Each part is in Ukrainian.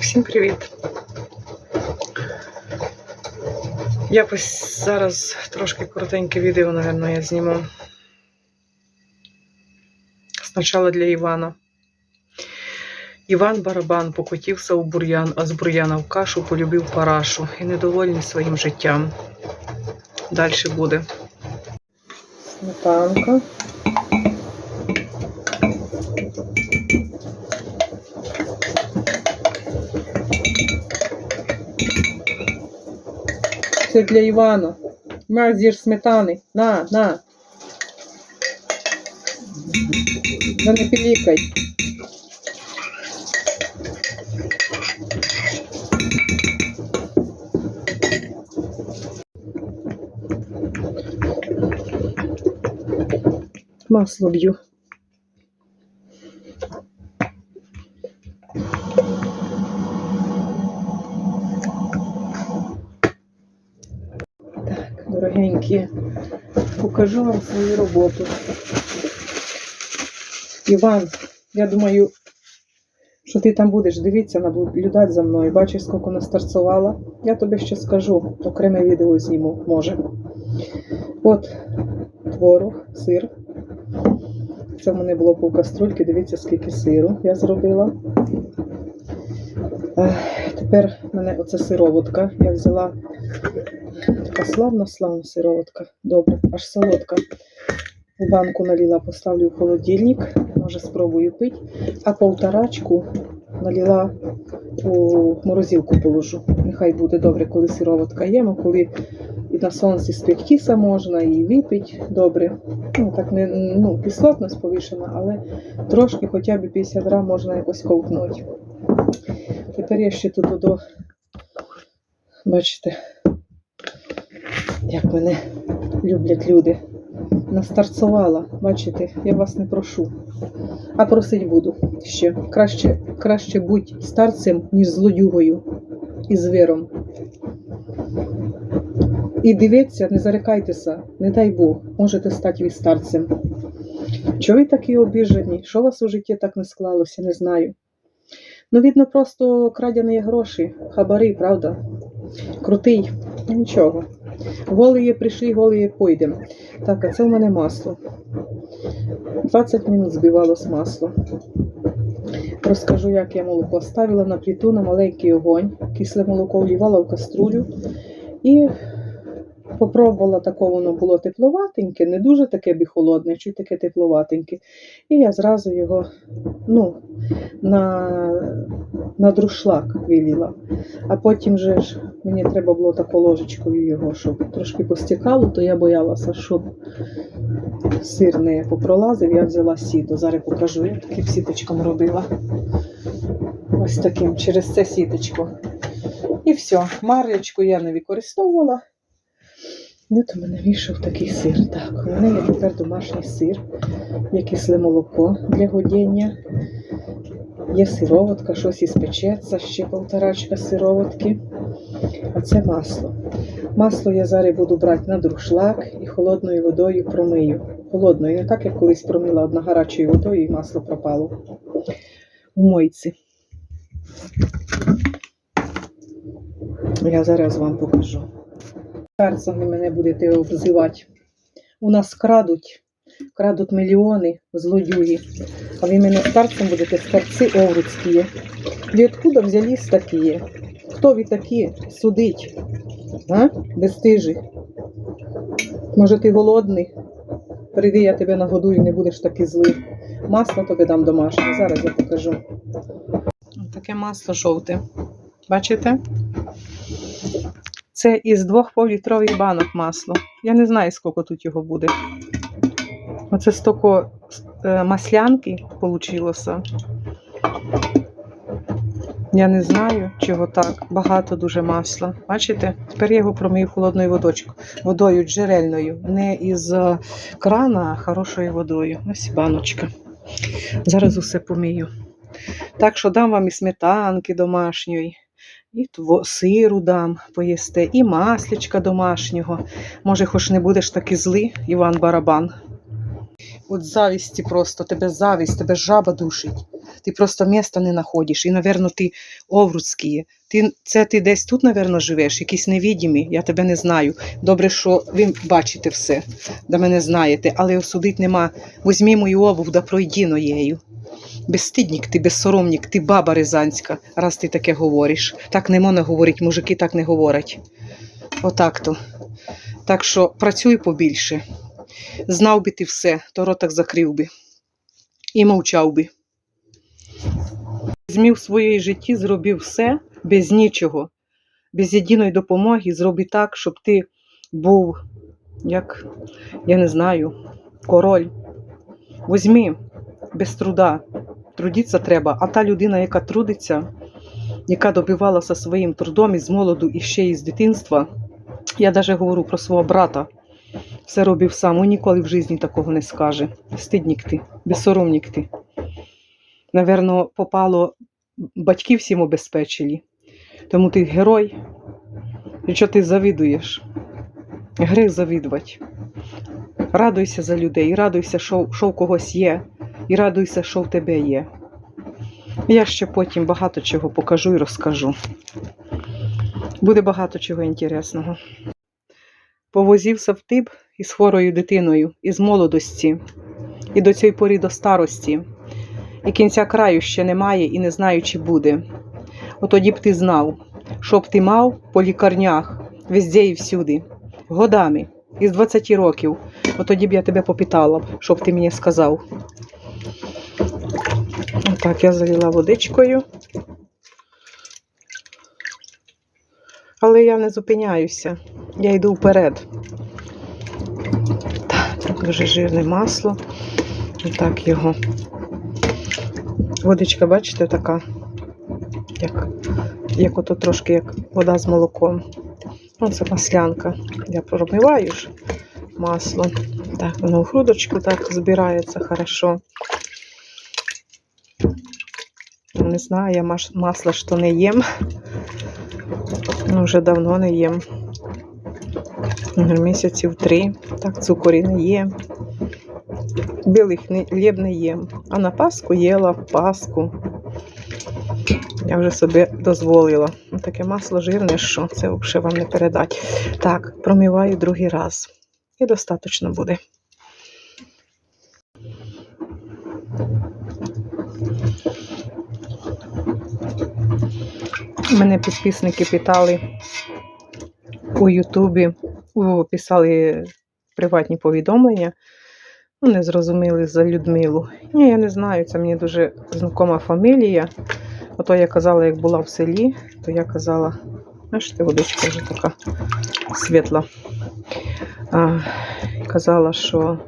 Всім привіт! Якось зараз трошки коротеньке відео, напевно, я зніму. Спочатку для Івана. Іван Барабан покотівся у бур'ян, а з бур'яна в кашу полюбив парашу і недовольний своїм життям. Далі буде. Сметанка. Це для Івана. На, з'їж сметани. На, на. Да не пілікай. Масло б'ю. Дорогенькі, покажу вам свою роботу. Іван, я думаю, що ти там будеш дивитися, наблюдати за мною. Бачиш, скільки настарцувала. Я тобі ще скажу, окреме відео зніму, може. От творог, сир. Це в мене було по каструльки. Дивіться, скільки сиру я зробила. Тепер в мене оце сироватка. Я взяла така славна, славна сироватка. Добре, аж солодка. У банку налила, поставлю в холодильник. Може, спробую пити. А полторачку налила у морозилку положу. Нехай буде добре, коли сироватка а коли і на сонці спектіса можна, і випити добре. Ну, так не ну, кислотність повишена, але трошки хоча б 50 грам можна якось ковтнути. Тепер я ще тут додо, бачите, як мене люблять люди. Настарцувала, бачите, я вас не прошу. А просить буду ще. Краще, краще будь старцем, ніж злодюгою і звіром. І дивіться, не зарикайтеся, не дай Бог, можете стати ви старцем. Чого ви такі обіжені? Що у вас у житті так не склалося, не знаю. Ну, видно, просто крадені гроші, хабари, правда? Крутий, Ну, нічого. Голії прийшли, голії пойдемо. Так, а це в мене масло. 20 минут збивалось масло. Розкажу, як я молоко ставила на плиту на маленький огонь, кисле молоко вливала в каструлю і попробувала таке, воно було тепловатеньке, не дуже таке бі холодне, чуть таке тепловатеньке. І я зразу його ну, на, на друшлак виліла. А потім же ж мені треба було таку ложечкою його, щоб трошки постікало, то я боялася, щоб сир не попролазив, я взяла сіто. Зараз покажу, я таким сіточком робила. Ось таким, через це сіточко. І все, марлечку я не використовувала. Мене вийшов такий сир. Так, у мене є тепер домашній сир, є кисле молоко для годіння. Є сироватка, щось із печеться, ще полторачка сироватки. А це масло. Масло я зараз буду брати на друшлак і холодною водою промию. Холодною, не так, як колись промила одна гарячою водою і масло пропало у мойці. Я зараз вам покажу. Старцями мене будете обзивати. У нас крадуть, крадуть мільйони злодюги. А ви мене старцем будете старці овруцькі. Ви взялись такі? Хто ви такі? Судить? А? Безстижі. Може, ти голодний? Прийди, я тебе нагодую, не будеш такий злий. Масло тобі дам домашнє. Зараз я покажу. Таке масло жовте. Бачите? Це із двох півлітрових банок масло. Я не знаю, скільки тут його буде. Оце стільки е, маслянки вийшло. Я не знаю, чого так. Багато дуже масла. Бачите? Тепер я його промию холодною водочкою, водою джерельною, не із е, крана, а хорошою водою. Ось баночка. Зараз усе помию. Так що дам вам і сметанки домашньої, і сиру дам поїсте, і маслячка домашнього. Може, хоч не будеш такий злий, Іван Барабан. От завісті просто, тебе завість, тебе жаба душить. Ти просто міста не знаходиш. І, напевно, ти овруцький. Ти, це ти десь тут, напевно, живеш, якісь невідімі, я тебе не знаю. Добре, що ви бачите все, да мене знаєте, але осудить нема. Возьмі мою обув, да пройді ноєю. Безстиднік ти, безсоромнік, ти баба рязанська, раз ти таке говориш. Так не можна говорити, мужики так не говорять. Отак то. Так що працюй побільше. Знав би ти все, то ротак закрив би. І мовчав би. Змів в своїй житті зробив все без нічого, без єдиної допомоги, зроби так, щоб ти був, як, я не знаю, король. Возьми без труда. Трудитися треба, а та людина, яка трудиться, яка добивалася своїм трудом із молоду і ще із дитинства, я навіть говорю про свого брата. Все робив сам, він ніколи в житті такого не скаже. Стиднік ти, безсоромнік ти. Наверно, попало батьки всім обезпечили. Тому ти герой. І що ти завідуєш? Гріх завідувати. Радуйся за людей, радуйся, що, що в когось є, і радуйся, що в тебе є. Я ще потім багато чого покажу і розкажу. Буде багато чого інтересного. Повозівся в тип із хворою дитиною, із молодості, і до цієї порі до старості, і кінця краю ще немає і не знаю, чи буде. Отоді б ти знав, що б ти мав по лікарнях, везде і всюди, годами, із 20 років. Отоді б я тебе попитала б, що б ти мені сказав. Отак, я залила водичкою. Але я не зупиняюся, я йду вперед. Так, дуже жирне масло. Отак його. Водичка, бачите, така, як, як ото трошки як вода з молоком. Оце маслянка. Я промиваю ж масло. Так, воно в грудочку так збирається хорошо. Не знаю, я масло що не їм. Ну, вже давно не їм. Місяців три. Так, цукорі не їм. Білих не, хліб не їм. А на Пасху їла Пасху. Я вже собі дозволила. Таке масло жирне, що це взагалі вам не передати. Так, промиваю другий раз. І достатньо буде. Мене підписники питали у Ютубі, писали приватні повідомлення. Ну, не зрозуміли за Людмилу. Ні, я не знаю, це мені дуже знакома фамілія. Ото я казала, як була в селі, то я казала, бачите, водичка вже така світла. А, казала, що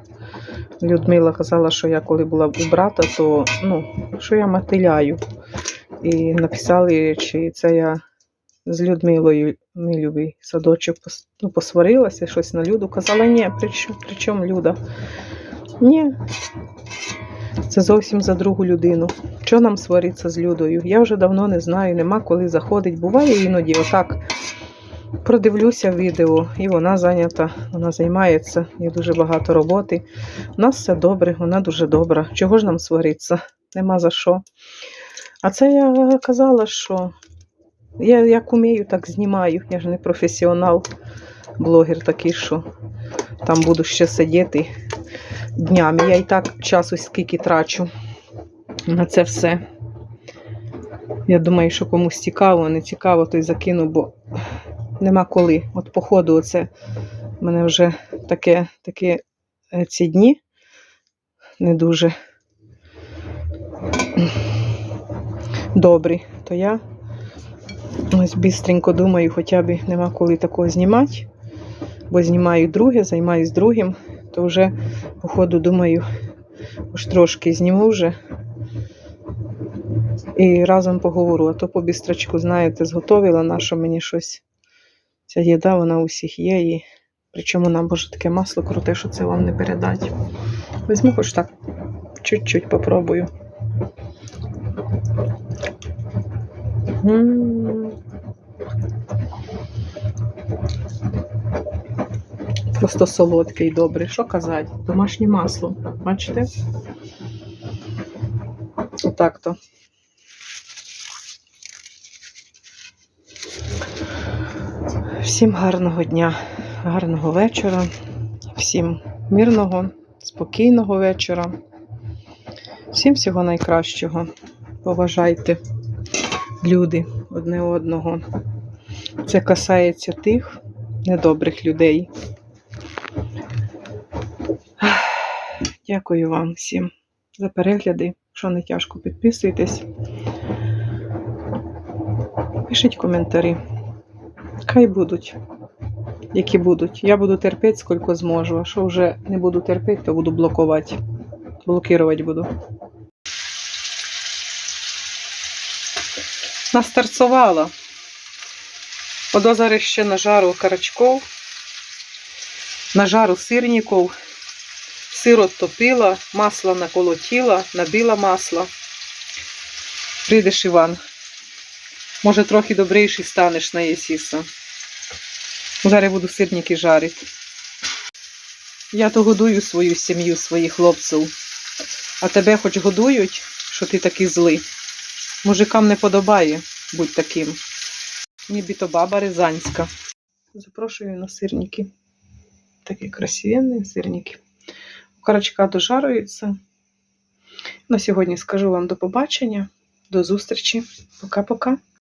Людмила казала, що я коли була у брата, то ну, що я мотиляю. І написали, чи це я з Людмилою, мій любий садочок, ну, посварилася, щось на Люду. Казала, ні, при, при чому Люда? Ні. Це зовсім за другу людину. Що нам свариться з Людою? Я вже давно не знаю, нема коли заходить. Буває іноді отак. Продивлюся відео, і вона зайнята, вона займається, є дуже багато роботи. У нас все добре, вона дуже добра. Чого ж нам сваритися? Нема за що. А це я казала, що я як умію, так знімаю. Я ж не професіонал, блогер такий, що там буду ще сидіти днями. Я і так часу скільки трачу на це все. Я думаю, що комусь цікаво, не цікаво, то й закину, бо нема коли. От походу, оце в мене вже таке, таке е, ці дні не дуже добрі. То я ось бистренько думаю, хоча б нема коли такого знімати, бо знімаю друге, займаюсь другим, то вже, походу, думаю, уж трошки зніму вже. І разом поговорю, а то по бістрочку, знаєте, зготовила наша мені щось. Ця їда, вона у всіх є. І причому нам боже таке масло круте, що це вам не передать. Візьму хоч так, чуть-чуть попробую. Просто солодкий, добрий. Що казати? Домашнє масло. Бачите? Отак то. Всім гарного дня, гарного вечора, всім мирного, спокійного вечора, всім всього найкращого. Поважайте люди одне одного. Це касається тих недобрих людей. Дякую вам всім за перегляди. Якщо не тяжко, підписуйтесь. Пишіть коментарі. Хай будуть, які будуть. Я буду терпіти, скільки зможу. А що вже не буду терпіти, то буду блокувати. Блокувати буду. Настарцувала. Подо зараз ще на жару карачков, на жару сирників. Сир оттопила, масло наколотила, набила масло. Прийдеш, Іван. Може, трохи добріший станеш на єсіса. Зараз буду сирники жарити. Я то годую свою сім'ю, своїх хлопців. А тебе хоч годують, що ти такий злий. Мужикам не подобає будь таким. Нібито баба рязанська. Запрошую на сирники. Такі красивенні сирники. Карачка дожарується. На сьогодні скажу вам до побачення, до зустрічі. Пока-пока.